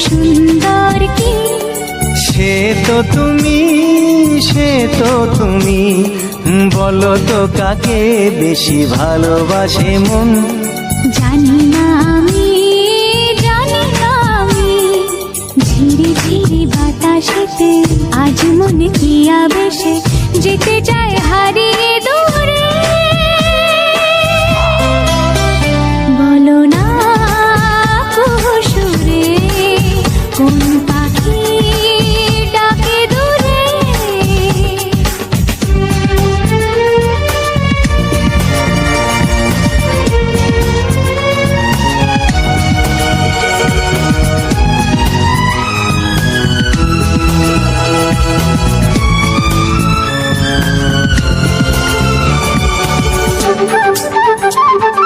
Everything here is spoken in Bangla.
সুন্দর কি? সে তো তুমি সে তো তুমি। বলো তো কাকে বেশি ভালোবাসে মন? জানি না আমি জানি না আমি। ঝিরি ঝিরি বাতাসেতে আজ মনে কি আবেশে? যেতে হারিয়ে 不明白。